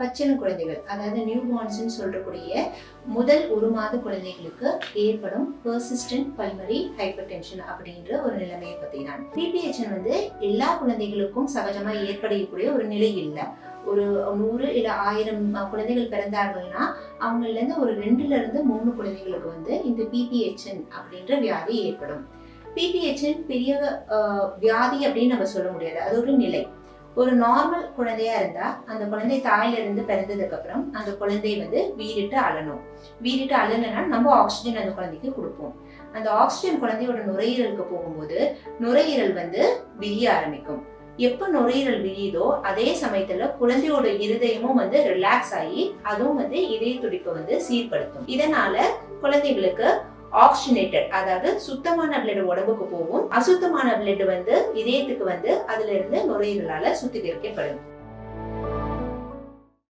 பச்சன குழந்தைகள் அதாவது நியூ பார்ன்ஸ்னு சொல்லக்கூடிய முதல் ஒரு மாத குழந்தைகளுக்கு ஏற்படும் பெர்சிஸ்டன்ட் பல்மரி ஹைப்பர் டென்ஷன் அப்படின்ற ஒரு நிலைமையை பற்றி தான் பிபிஹெச்என் வந்து எல்லா குழந்தைகளுக்கும் சகஜமாக ஏற்படக்கூடிய ஒரு நிலை இல்லை. ஒரு நூறு இல்லை ஆயிரம் குழந்தைகள் பிறந்தார்கள்னா அவங்கலேருந்து ஒரு ரெண்டுல இருந்து மூணு குழந்தைகளுக்கு வந்து இந்த பிபிஹெச்என் அப்படின்ற வியாதி ஏற்படும். பிபிஹெச்என் பெரிய வியாதி அப்படின்னு நம்ம சொல்ல முடியாது. அது ஒரு நிலை. ஒரு நார்மல் குழந்தையா இருந்தா அந்த குழந்தை தாயில இருந்து பிறந்ததுக்கு அப்புறம் அந்த குழந்தை வந்து வீறிட்டு அழணும். வீறிட்டு அழலைன்னா நம்ம ஆக்சிஜன் அந்த குழந்தைக்கு கொடுப்போம். அந்த ஆக்சிஜன் குழந்தையோட நுரையீரலுக்கு போகும்போது நுரையீரல் வந்து விரிய ஆரம்பிக்கும். எப்ப நுரையீரல் விரியுதோ அதே சமயத்துல குழந்தையோட இருதயமும் வந்து ரிலாக்ஸ் ஆகி அதுவும் வந்து இதய துடிப்பை வந்து சீர்படுத்தும். இதனால குழந்தைகளுக்கு ஆக்சிஜனேட்டட் அதாவது சுத்தமான பிளட் உடம்புக்கு போகும். அசுத்தமான பிளட் வந்து இதயத்துக்கு வந்து அதுல இருந்து நுரையீரலால சுத்திகரிக்கப்படும்